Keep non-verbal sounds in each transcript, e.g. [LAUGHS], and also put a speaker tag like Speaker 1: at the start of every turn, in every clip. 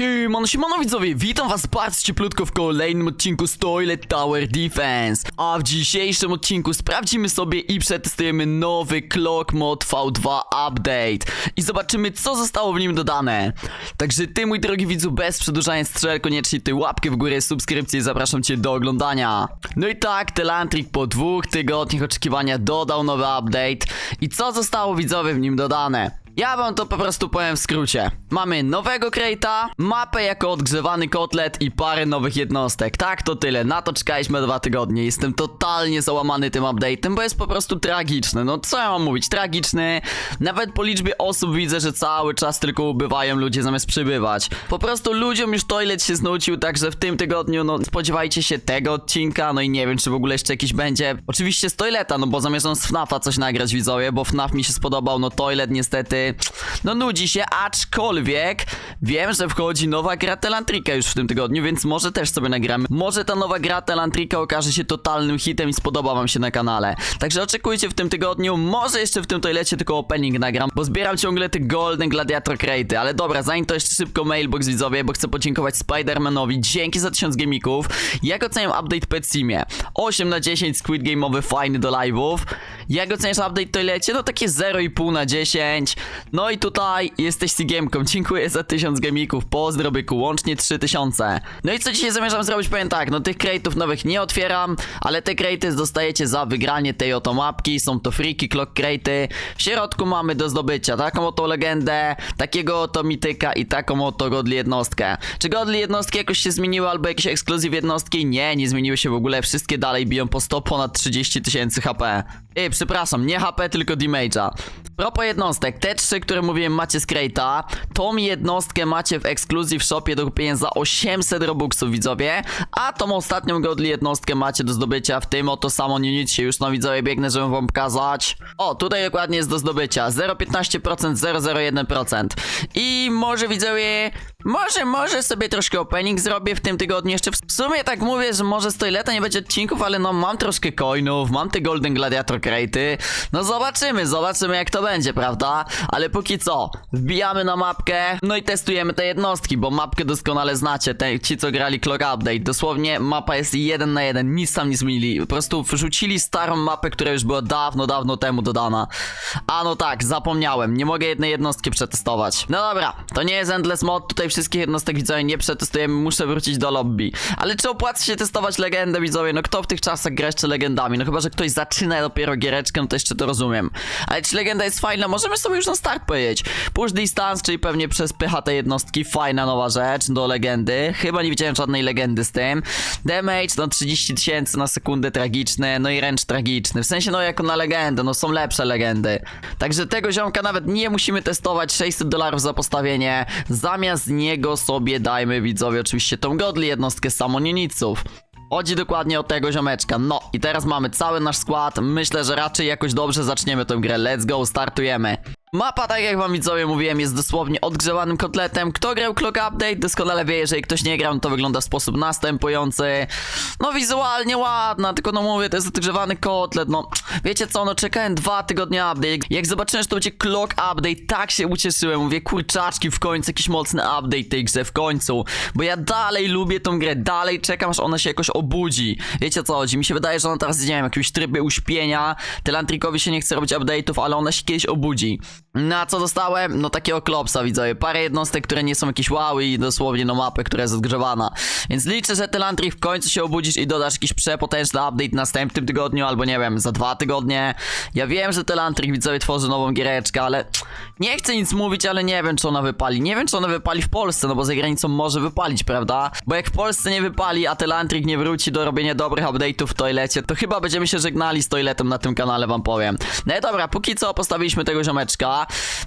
Speaker 1: Siemano, siemano widzowie, witam was bardzo cieplutko w kolejnym odcinku z Toilet Tower Defense. A w dzisiejszym odcinku sprawdzimy sobie i przetestujemy nowy Clock Mod V2 Update. I zobaczymy co zostało w nim dodane. Także ty mój drogi widzu, bez przedłużania strzel, koniecznie ty łapkę w górę, subskrypcję i zapraszam cię do oglądania. No i tak, Telantrik po dwóch tygodniach oczekiwania dodał nowy update. I co zostało widzowie w nim dodane? Ja wam to po prostu powiem w skrócie. Mamy nowego Crate'a, mapę jako odgrzewany kotlet i parę nowych jednostek. Tak, to tyle. Na to czekaliśmy dwa tygodnie. Jestem totalnie załamany tym update'em, bo jest po prostu tragiczny. No co ja mam mówić? Tragiczny. Nawet po liczbie osób widzę, że cały czas tylko ubywają ludzie zamiast przybywać. Po prostu ludziom już toilet się znucił, także w tym tygodniu, no spodziewajcie się tego odcinka, no i nie wiem, czy w ogóle jeszcze jakiś będzie. Oczywiście z toileta, no bo zamierzam z FNAFa coś nagrać widzowie, bo FNAF mi się spodobał, no toilet niestety no nudzi się, aczkolwiek wiem, że wchodzi nowa gra Telantrika już w tym tygodniu, więc może też sobie nagramy. Może ta nowa gra Telantrika okaże się totalnym hitem i spodoba wam się na kanale. Także oczekujcie w tym tygodniu, może jeszcze w tym toilecie tylko opening nagram, bo zbieram ciągle te Golden Gladiator Crate, ale dobra, zanim to jeszcze szybko mailbox widzowie, bo chcę podziękować Spidermanowi, dzięki za 1000 gemików. Jak oceniam update Petsimie? 8 na 10 Squid Game'owy, fajny do live'ów. Jak oceniasz update toilecie? No takie 0,5 na 10. No i tutaj jesteś Sigiemką, dziękuję za 1000 gemików, pozdro byku, łącznie 3000. No i co dzisiaj zamierzam zrobić? Powiem tak, no tych crate'ów nowych nie otwieram, ale te crate'y dostajecie za wygranie tej oto mapki, są to freaky clock crate'y. W środku mamy do zdobycia taką oto legendę, takiego oto mityka i taką oto godli jednostkę. Czy godli jednostki jakoś się zmieniły albo jakieś ekskluzyw jednostki? Nie, nie zmieniły się w ogóle, wszystkie dalej biją po 100 ponad 30 tysięcy HP. Ej, przepraszam, nie HP, tylko damage'a. Propos jednostek, te trzy, które mówiłem macie z Crate'a, tą jednostkę macie w Exclusive Shopie do kupienia za 800 robuxów widzowie, a tą ostatnią godli jednostkę macie do zdobycia w tym oto samo unicie, już no widzowie biegnę, żeby wam pokazać. O, tutaj dokładnie jest do zdobycia, 0,15%, 0,01% i może widzowie, może, może sobie troszkę opening zrobię w tym tygodniu jeszcze, w sumie tak mówię, że może z toileta nie będzie odcinków, ale no mam troszkę coinów, mam te Golden Gladiator Crate'y, no zobaczymy, zobaczymy jak to będzie, prawda? Ale póki co, wbijamy na mapkę, no i testujemy te jednostki, bo mapkę doskonale znacie, te, ci co grali Clock Update, dosłownie mapa jest jeden na jeden, nic tam nie zmienili, po prostu wrzucili starą mapę, która już była dawno, dawno temu dodana. A no tak, zapomniałem, nie mogę jednej jednostki przetestować. No dobra, to nie jest Endless Mod, tutaj wszystkich jednostek widzowie nie przetestujemy, muszę wrócić do lobby. Ale czy opłaca się testować legendę widzowie? No kto w tych czasach gra jeszcze legendami? No chyba, że ktoś zaczyna dopiero giereczkę, no to jeszcze to rozumiem. Ale czy legenda jest fajna? Możemy sobie już na start powiedzieć. Push distance, czyli pewnie przez tej jednostki, fajna nowa rzecz do legendy. Chyba nie widziałem żadnej legendy z tym. Damage, no 30 tysięcy na sekundę tragiczny, no i ręcz tragiczny. W sensie, no jako na legendę, no są lepsze legendy. Także tego ziomka nawet nie musimy testować, 600 dolarów za postawienie. Zamiast niego sobie dajmy widzowie oczywiście tą godli jednostkę samonieniców. Chodzi dokładnie o tego ziomeczka. No i teraz mamy cały nasz skład. Myślę, że raczej jakoś dobrze zaczniemy tę grę. Let's go, startujemy. Mapa, tak jak wam widzowie mówiłem, jest dosłownie odgrzewanym kotletem. Kto grał Clock Update doskonale wie, jeżeli ktoś nie grał, no to wygląda w sposób następujący. No wizualnie ładna, tylko no mówię, to jest odgrzewany kotlet, no. Wiecie co, no czekałem dwa tygodnie update. Jak zobaczyłem, że to będzie Clock Update, tak się ucieszyłem. Mówię, kurczaczki, w końcu jakiś mocny update tej grze, w końcu. Bo ja dalej lubię tą grę, dalej czekam, aż ona się jakoś obudzi. Wiecie co chodzi? Mi się wydaje, że ona teraz, nie wiem, jakiegoś trybie uśpienia. Telantrikowi się nie chce robić update'ów, ale ona się kiedyś obudzi. Na co dostałem? No takiego klopsa widzowie. Parę jednostek, które nie są jakieś wow i dosłownie no mapę, która jest odgrzewana. Więc liczę, że Telantrik w końcu się obudzisz i dodasz jakiś przepotężny update w następnym tygodniu, albo nie wiem, za dwa tygodnie. Ja wiem, że Telantrik widzowie tworzy nową giereczkę, ale nie chcę nic mówić, ale nie wiem, czy ona wypali. Nie wiem, czy ona wypali w Polsce, no bo za granicą może wypalić, prawda? Bo jak w Polsce nie wypali, a Telantrik nie wróci do robienia dobrych update'ów w toilecie, to chyba będziemy się żegnali z toiletem na tym kanale, wam powiem. No i dobra, póki co postawiliśmy tego ziomeczka.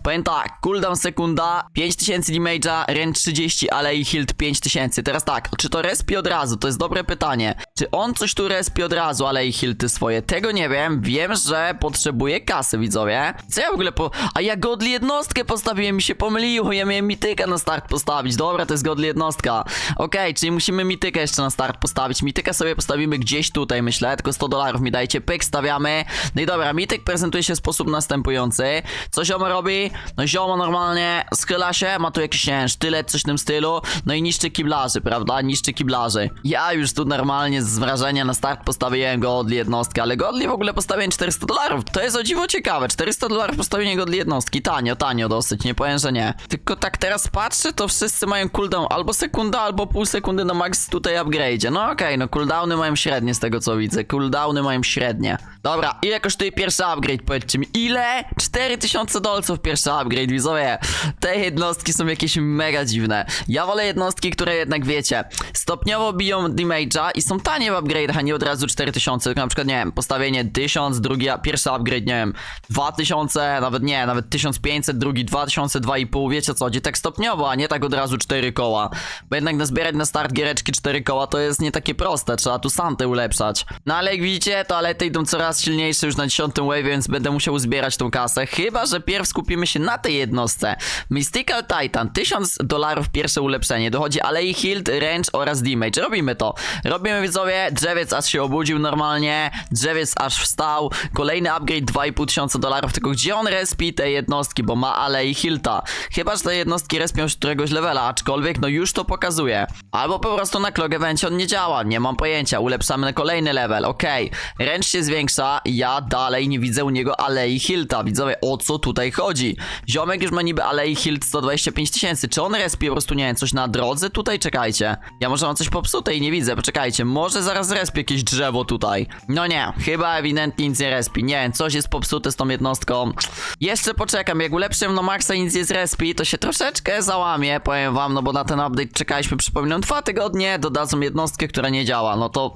Speaker 1: Powiem tak, cooldown sekunda, 5000 damage'a, range 30, ale i healed 5000. Teraz tak, czy to respi od razu? To jest dobre pytanie. Czy on coś tu respi od razu, ale i hilty swoje? Tego nie wiem. Wiem, że potrzebuje kasy, widzowie. Co ja w ogóle po... A ja godli jednostkę postawiłem, mi się pomyliło. Ja miałem mityka na start postawić. Dobra, to jest godli jednostka. Okej, czyli musimy mitykę jeszcze na start postawić. Mitykę sobie postawimy gdzieś tutaj, myślę. Tylko 100 dolarów mi dajcie. Pyk, stawiamy. No i dobra, mityk prezentuje się w sposób następujący. Co ziomo robi? No ziomo normalnie schyla się, ma tu jakiś, nie sztylet, coś w tym stylu. No i niszczy kiblarzy, prawda? Niszczy kiblarzy. Ja już tu normalnie z wrażenia na start postawiłem godli jednostkę, ale godli w ogóle postawiłem 400 dolarów. To jest o dziwo ciekawe. 400 dolarów postawienie godli jednostki. Tanio, tanio dosyć, nie powiem, że nie. Tylko tak teraz patrzę, to wszyscy mają cooldown albo sekunda, albo pół sekundy na max tutaj upgrade'zie. No okej, no cooldowny mają średnie z tego co widzę. Cooldowny mają średnie. Dobra, ile kosztuje pierwszy upgrade? Powiedzcie mi, ile? 4000 dolców pierwszy upgrade, widzowie. Te jednostki są jakieś mega dziwne. Ja wolę jednostki, które jednak wiecie, stopniowo biją damage'a i są tanie w upgrade'ach, a nie od razu 4000. Tylko na przykład, nie wiem, postawienie 1000, drugi, pierwszy upgrade, nie wiem, 2000, nawet nie, nawet 1500, drugi 2000, 2,5, wiecie co, chodzi tak stopniowo, a nie tak od razu 4 koła. Bo jednak nazbierać na start giereczki 4 koła to jest nie takie proste, trzeba tu santę ulepszać. No ale jak widzicie, toalety idą coraz silniejsze już na 10 wave, więc będę musiał zbierać tą kasę, chyba, że pierw skupimy się na tej jednostce. Mystical Titan, 1000 dolarów pierwsze ulepszenie, dochodzi Alei Hilt, Range oraz Damage. Robimy to. Robimy widzowie, drzewiec aż się obudził normalnie, drzewiec aż wstał, kolejny upgrade 2500 dolarów, tylko gdzie on respi te jednostki, bo ma Alei Hilta. Chyba, że te jednostki respią już któregoś levela, aczkolwiek no już to pokazuje. Albo po prostu na Clog Evencie on nie działa, nie mam pojęcia, ulepszamy na kolejny level, okej. Ręcz się zwiększa, ja dalej nie widzę u niego Alei Hilta. Widzowie, o co tutaj chodzi? Ziomek już ma niby Alei Hilt 125 tysięcy, czy on respi po prostu, nie wiem, coś na drodze tutaj? Czekajcie. Ja może mam coś popsute i nie widzę, poczekajcie, może zaraz respi jakieś drzewo tutaj. No nie, chyba ewidentnie nic nie respi, nie wiem, coś jest popsute z tą jednostką. Jeszcze poczekam, jak ulepszę na maksa i nic nie zrespi, to się troszeczkę załamie, powiem wam, no bo na ten update czekaliśmy, przypominam, dwa tygodnie, dodadzą jednostkę, która nie działa, no to...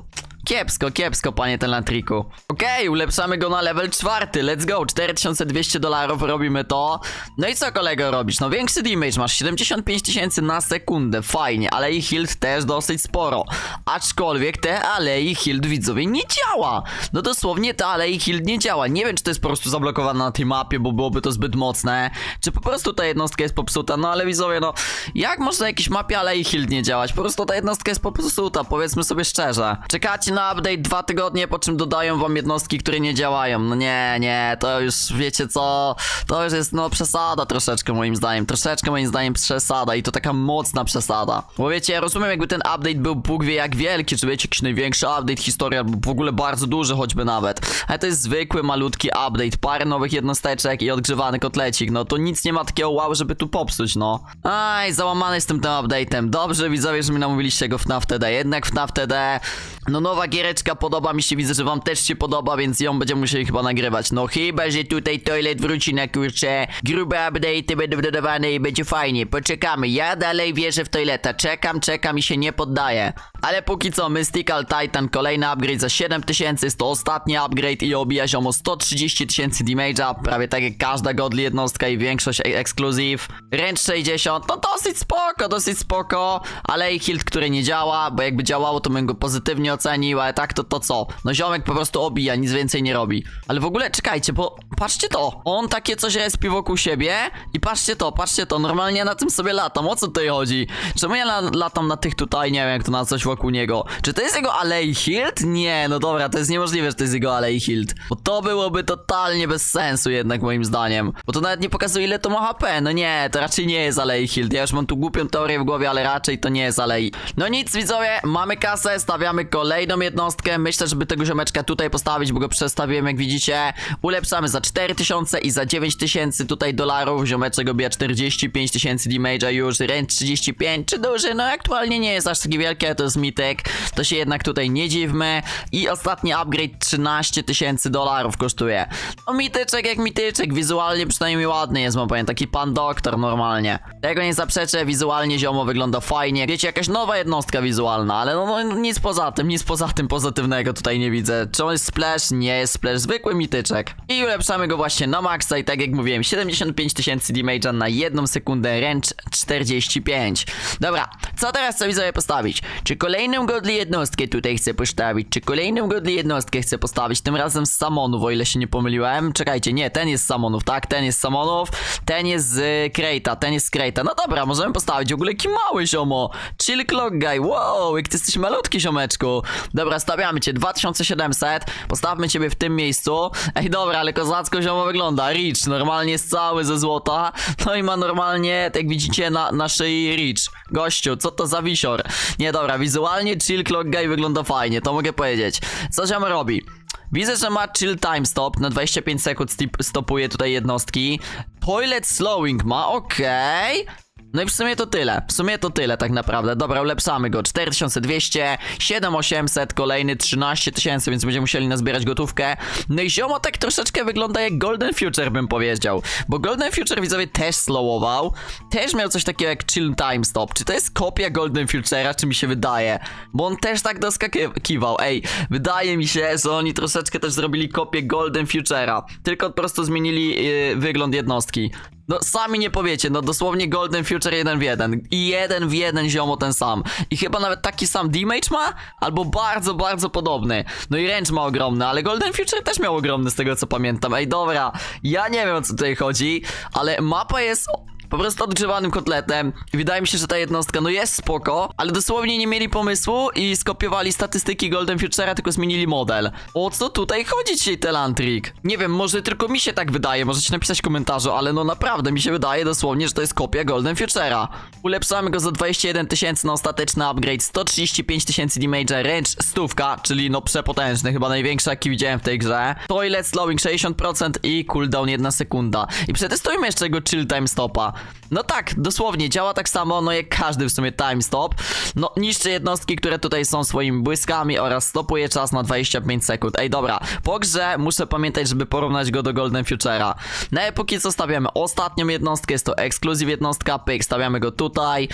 Speaker 1: Kiepsko, kiepsko, panie Telantriku. Okej, ulepszamy go na level czwarty, let's go, 4200 dolarów, robimy to. No i co kolego robisz? No większy damage, masz 75 tysięcy na sekundę, fajnie, ale i health też dosyć sporo. Aczkolwiek te alei health widzowie nie działa. No dosłownie te alei health nie działa. Nie wiem, czy to jest po prostu zablokowane na tej mapie, bo byłoby to zbyt mocne, czy po prostu ta jednostka jest popsuta, no ale widzowie, no jak można na jakiejś mapie alei health nie działać? Po prostu ta jednostka jest popsuta, powiedzmy sobie szczerze. Czekacie na update dwa tygodnie, po czym dodają wam jednostki, które nie działają. No nie, nie, to już wiecie co, to już jest no przesada troszeczkę moim zdaniem, troszeczkę moim zdaniem przesada i to taka mocna przesada. Bo wiecie, ja rozumiem jakby ten update był Bóg wie jak wielki, czy wiecie, jakiś największy update historii, albo w ogóle bardzo duży choćby nawet. Ale to jest zwykły, malutki update, parę nowych jednosteczek i odgrzewany kotlecik, no to nic nie ma takiego wow, żeby tu popsuć, no. Aj, załamany jestem tym update'em. Dobrze widzowie, że mi namówiliście go w FNAF TD, jednak FNAF TD, no nowa giereczka podoba mi się, widzę, że wam też się podoba, więc ją będziemy musieli chyba nagrywać. No chyba, że tutaj toilet wróci na kurczę, grube update'y będą dodawane i będzie fajnie. Poczekamy, ja dalej wierzę w toileta, czekam, czekam i się nie poddaję. Ale póki co, Mystical Titan, kolejny upgrade za 7000, jest to ostatni upgrade i obija ziomo 130 tysięcy damage'a, prawie tak jak każda godly jednostka i większość e- ekskluzyw. Range 60, no dosyć spoko, dosyć spoko, ale i hilt, który nie działa, bo jakby działało, to bym go pozytywnie ocenił, ale tak to to co? No ziomek po prostu obija, nic więcej nie robi. Ale w ogóle czekajcie, bo patrzcie to, on takie coś respi wokół siebie i patrzcie to, patrzcie to, normalnie na tym sobie latam, o co tutaj chodzi? Czemu ja la latam na tych tutaj, nie wiem jak to na coś wokół niego? Czy to jest jego Alei Hilt? Nie, no dobra, to jest niemożliwe, że to jest jego Alei Hilt. Bo to byłoby totalnie bez sensu jednak moim zdaniem. Bo to nawet nie pokazuje ile to ma HP, no nie, to raczej nie jest Alei Hilt. Ja już mam tu głupią teorię w głowie, ale raczej to nie jest Alei. No nic widzowie, mamy kasę, stawiamy kolejną jednostkę. Myślę, żeby tego ziomeczka tutaj postawić, bo go przestawiłem jak widzicie. Ulepszamy za 4000 i za 9000 tutaj dolarów. Ziomeczek obija 45 tysięcy damage'a już, range 35, czy duży? No aktualnie nie jest aż taki wielki, to jest mitek. To się jednak tutaj nie dziwmy. I ostatni upgrade 13 tysięcy dolarów kosztuje. No mityczek jak mityczek, wizualnie przynajmniej ładny jest, mam powiem, taki pan doktor normalnie. Tego nie zaprzeczę, wizualnie ziomo wygląda fajnie. Wiecie, jakaś nowa jednostka wizualna, ale no, no nic poza tym, nic poza tym pozytywnego tutaj nie widzę. Czy on jest splash? Nie jest splash, zwykły mityczek. I ulepszamy go właśnie na maksa i tak jak mówiłem, 75 tysięcy damage'a na jedną sekundę, range 45. Dobra, Co teraz chcę widzowie postawić? Czy kolejną godli jednostkę tutaj chcę postawić? Czy kolejną godli jednostkę chcę postawić? Tym razem z Samonów, o ile się nie pomyliłem. Czekajcie, nie, ten jest z Samonów, tak? Ten jest z Samonów, ten jest z Krejta, ten jest z Krejta. No dobra, możemy postawić. W ogóle jaki mały ziomo. Chill Clock Guy, wow, jak ty jesteś malutki ziomeczku. Dobra, stawiamy cię, 2700. Postawmy ciebie w tym miejscu. Ej, dobra, ale kozacko ziomo wygląda. Rich, normalnie jest cały ze złota. No i ma normalnie, jak widzicie, na, na szyi Rich. Gościu, co to za wisior? Nie, dobra, wizualnie Chill Clock Guy wygląda fajnie, to mogę powiedzieć. Co ziomo robi? Widzę, że ma chill time stop, na 25 sekund stopuje tutaj jednostki. Toilet slowing ma, okej. No i w sumie to tyle, w sumie to tyle tak naprawdę. Dobra, ulepszamy go. 4200, 7800, kolejny 13 tysięcy, więc będziemy musieli nazbierać gotówkę. No i ziomo tak troszeczkę wygląda jak Golden Future bym powiedział. Bo Golden Future widzowie też slowował, też miał coś takiego jak chill time stop. Czy to jest kopia Golden Future'a, czy mi się wydaje? Bo on też tak doskakiwał. Ej, wydaje mi się, że oni troszeczkę też zrobili kopię Golden Future'a. Tylko po prostu zmienili yy, wygląd jednostki. No sami nie powiecie, no dosłownie Golden Future 1 w 1 i jeden w jeden ziomo ten sam. I chyba nawet taki sam damage ma, albo bardzo, bardzo podobny. No i range ma ogromny, ale Golden Future też miał ogromny z tego co pamiętam. Ej dobra, ja nie wiem o co tutaj chodzi, ale mapa jest po prostu odgrzewanym kotletem. Wydaje mi się, że ta jednostka no jest spoko, ale dosłownie nie mieli pomysłu i skopiowali statystyki Golden Future'a, tylko zmienili model. O co tutaj chodzi dzisiaj Telantrik? Nie wiem, może tylko mi się tak wydaje, możecie napisać w komentarzu, ale no naprawdę mi się wydaje dosłownie, że to jest kopia Golden Future'a. Ulepszamy go za 21 tysięcy na ostateczny upgrade, 135 tysięcy damage, range stówka, czyli no przepotężny, chyba największy jaki widziałem w tej grze. Toilet slowing 60% i cooldown 1 sekunda. I przetestujmy jeszcze jego chill time stopa. No tak, dosłownie, działa tak samo, no jak każdy w sumie time stop. No, niszczy jednostki, które tutaj są swoimi błyskami oraz stopuje czas na 25 sekund. Ej, dobra, po grze muszę pamiętać, żeby porównać go do Golden Future'a. No i póki co stawiamy ostatnią jednostkę, jest to ekskluzyw jednostka, pyk, stawiamy go tutaj.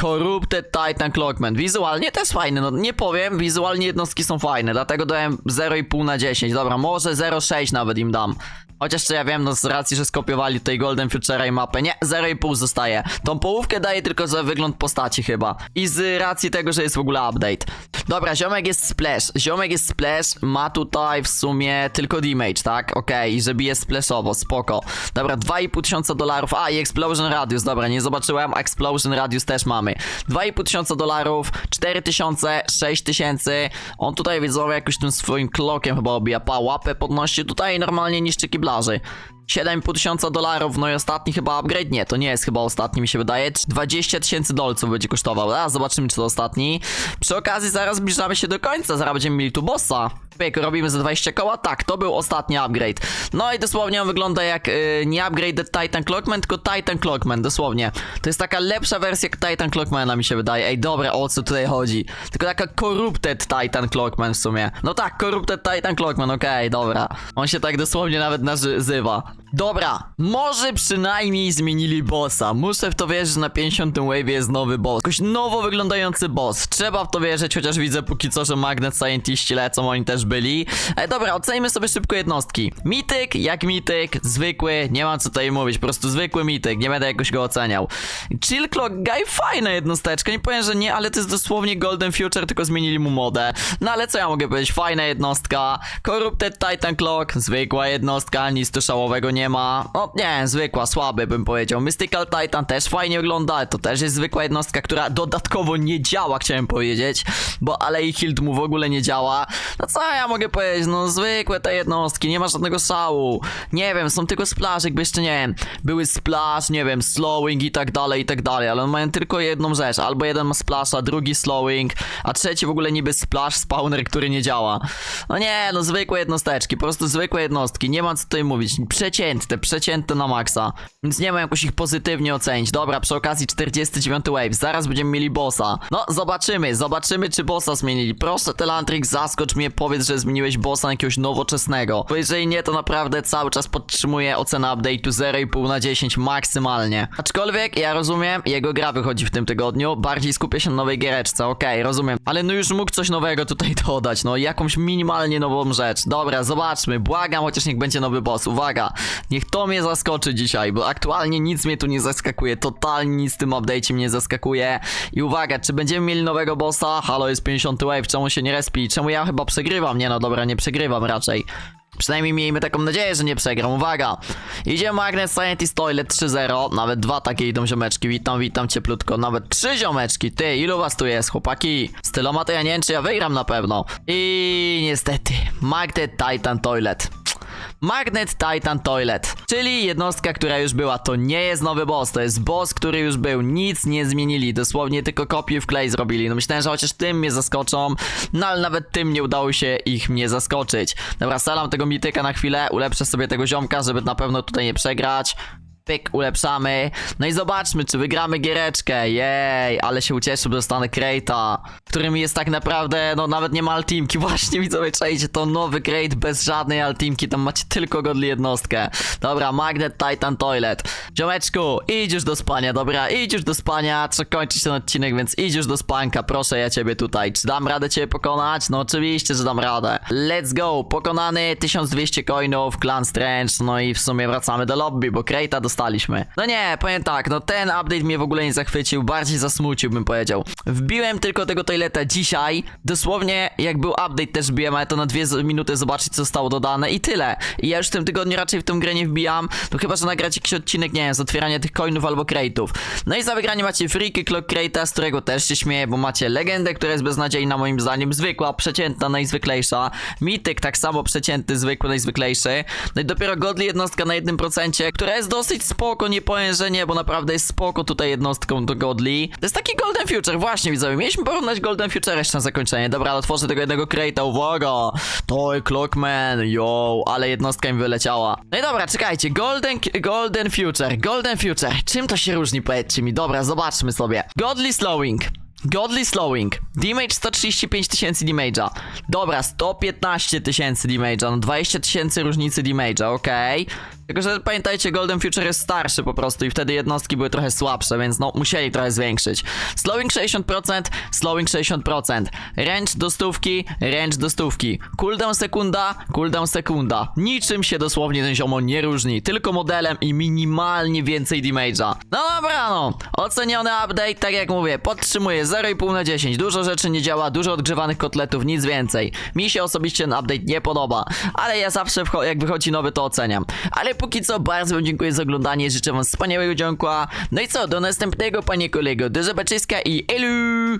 Speaker 1: Corrupted Titan Clockman. Wizualnie też fajny, no nie powiem, wizualnie jednostki są fajne, dlatego dałem 0,5 na 10. Dobra, może 0,6 nawet im dam. Chociaż czy ja wiem, no z racji, że skopiowali tutaj Golden Future'a i mapę. Nie, 0,5 zostaje. Tą połówkę daje tylko za wygląd postaci chyba. I z racji tego, że jest w ogóle update. Dobra, ziomek jest splash. Ziomek jest splash, ma tutaj w sumie tylko damage, tak? Okej, i że bije splashowo, spoko. Dobra, 2,5 tysiąca dolarów. A, i Explosion Radius, dobra, nie zobaczyłem. Explosion Radius też mamy. 2,5 tysiąca dolarów, 4 tysiące, 6 tysięcy. On tutaj widzowie jakoś tym swoim klokiem chyba obija. Pa, łapę podnosi tutaj normalnie niszczy kiblarzy. 7,5 tysiąca dolarów, no i ostatni chyba upgrade? Nie, to nie jest chyba ostatni, mi się wydaje. 20 tysięcy dolców będzie kosztował. A, zobaczymy, czy to ostatni. Przy okazji zaraz zbliżamy się do końca, zaraz będziemy mieli tu bossa. Pyk, robimy za 20 koła? Tak, to był ostatni upgrade. No i dosłownie on wygląda jak yy, nie upgrade Titan Clockman, tylko Titan Clockman, dosłownie. To jest taka lepsza wersja Titan Clockmana, mi się wydaje. Ej, dobra, o co tutaj chodzi? Tylko taka Corrupted Titan Clockman w sumie. No tak, Corrupted Titan Clockman, okej, dobra. On się tak dosłownie nawet nazywa. Dobra, może przynajmniej zmienili bossa. Muszę w to wierzyć, że na 50 wave jest nowy boss. Jakoś nowo wyglądający boss. Trzeba w to wierzyć, chociaż widzę póki co, że Magnet Scientiści lecą, oni też byli. E, dobra, ocenimy sobie szybko jednostki. Mityk, jak mityk, zwykły, nie ma co tutaj mówić, po prostu zwykły mityk, nie będę jakoś go oceniał. Chill Clock Guy, fajna jednosteczka, nie powiem, że nie, ale to jest dosłownie Golden Future, tylko zmienili mu modę. No ale co ja mogę powiedzieć, fajna jednostka. Corrupted Titan Clock, zwykła jednostka, nic tu szałowego nie ma. No nie, zwykła, słaby bym powiedział. Mystical Titan też fajnie wygląda, ale to też jest zwykła jednostka, która dodatkowo nie działa, chciałem powiedzieć, bo ale i Hild mu w ogóle nie działa. No co ja mogę powiedzieć, no zwykłe te jednostki, nie ma żadnego szału. Nie wiem, są tylko splash, jakby jeszcze nie wiem, były splash, nie wiem, slowing i tak dalej, i tak dalej, ale one mają tylko jedną rzecz, albo jeden ma splasha, drugi slowing, a trzeci w ogóle niby splash spawner, który nie działa. No nie, no zwykłe jednosteczki, po prostu zwykłe jednostki, nie ma co tutaj mówić, przeciętne, przeciętne na maksa, więc nie ma jakoś ich pozytywnie ocenić. Dobra, przy okazji 49 wave, zaraz będziemy mieli bossa. No, zobaczymy, zobaczymy czy bossa zmienili. Proszę Telantrix, zaskocz mnie, powiedz, że zmieniłeś bossa na jakiegoś nowoczesnego. Bo jeżeli nie, to naprawdę cały czas podtrzymuję ocenę update'u 0,5 na 10 maksymalnie. Aczkolwiek, ja rozumiem, jego gra wychodzi w tym tygodniu, bardziej skupię się na nowej giereczce, okej, rozumiem. Ale no już mógł coś nowego tutaj [LAUGHS] dodać, no jakąś minimalnie nową rzecz. Dobra, zobaczmy, błagam, chociaż niech będzie nowy boss. Uwaga, Niech to mnie zaskoczy dzisiaj, bo aktualnie nic mnie tu nie zaskakuje, totalnie nic w tym update'cie mnie nie zaskakuje. I uwaga, czy będziemy mieli nowego bossa? Halo, jest 50 wave, czemu się nie respi? Czemu ja chyba przegrywam? Nie no, dobra, nie przegrywam raczej. Przynajmniej miejmy taką nadzieję, że nie przegram. Uwaga! Idzie Magnet Scientist Toilet 3.0. Nawet dwa takie idą ziomeczki. Witam, witam cieplutko. Nawet trzy ziomeczki. Ty, ilu was tu jest, chłopaki? Z tyloma to ja nie wiem, czy ja wygram na pewno. I niestety, Magnet Titan Toilet. Magnet Titan Toilet, czyli jednostka, która już była. To nie jest nowy boss, to jest boss, który już był. Nic nie zmienili, dosłownie tylko kopię w klej zrobili. No myślałem, że chociaż tym mnie zaskoczą, no ale nawet tym nie udało się ich mnie zaskoczyć. Dobra, salam tego mityka na chwilę, ulepszę sobie tego ziomka, żeby na pewno tutaj nie przegrać. Pyk, ulepszamy. No i zobaczmy, czy wygramy giereczkę. Jej, ale się ucieszę, bo dostanę Crate'a, którym jest tak naprawdę, no nawet nie ma altimki. [LAUGHS] Właśnie widzowie, czajcie, to nowy Crate bez żadnej altimki. Tam macie tylko godli jednostkę. Dobra, Magnet Titan Toilet. Ziomeczku, już do spania, dobra, już do spania. Trzeba kończyć ten odcinek, więc już do spanka. Proszę ja ciebie tutaj. Czy dam radę ciebie pokonać? No oczywiście, że dam radę. Let's go. Pokonany 1200 coinów, Clan Strange. No i w sumie wracamy do lobby, bo Crate'a dostaliśmy. No nie, powiem tak, no ten update mnie w ogóle nie zachwycił, bardziej zasmucił bym powiedział. Wbiłem tylko tego toileta dzisiaj, dosłownie jak był update też wbiłem, ale to na dwie minuty zobaczyć co zostało dodane i tyle. I ja już w tym tygodniu raczej w tą grę nie wbijam, no chyba, że nagrać jakiś odcinek, nie wiem, z otwierania tych coinów albo crate'ów. No i za wygranie macie Freaky Clock Crate'a, z którego też się śmieję, bo macie legendę, która jest beznadziejna moim zdaniem, zwykła, przeciętna, najzwyklejsza. Mityk tak samo przeciętny, zwykły, najzwyklejszy. No i dopiero Godly jednostka na 1%, która jest dosyć spoko, nie powiem, że nie, bo naprawdę jest spoko tutaj jednostką do Godly. To jest taki Golden Future, właśnie widzowie, mieliśmy porównać Golden Future jeszcze na zakończenie. Dobra, ale otworzę tego jednego crate'a, uwaga! Toy Clockman, yo, ale jednostka mi wyleciała. No i dobra, czekajcie, Golden, Golden Future, Golden Future, czym to się różni, powiedzcie mi, dobra, zobaczmy sobie. Godly Slowing. Godly Slowing. Damage 135 tysięcy damage'a. Dobra, 115 tysięcy damage'a. No 20 tysięcy różnicy damage'a, okej. Tylko, że pamiętajcie, Golden Future jest starszy po prostu i wtedy jednostki były trochę słabsze, więc no musieli trochę zwiększyć. Slowing 60%, slowing 60%. Range do stówki, range do stówki. Cooldown sekunda, cooldown sekunda. Niczym się dosłownie ten ziomo nie różni, tylko modelem i minimalnie więcej damage'a. No dobra no, oceniony update, tak jak mówię, podtrzymuję 0,5 na 10. Dużo rzeczy nie działa, dużo odgrzewanych kotletów, nic więcej. Mi się osobiście ten update nie podoba, ale ja zawsze jak wychodzi nowy to oceniam. Ale póki co bardzo wam dziękuję za oglądanie, życzę wam wspaniałego dziąkła. No i co, do następnego panie kolego, do zobaczyska i elu!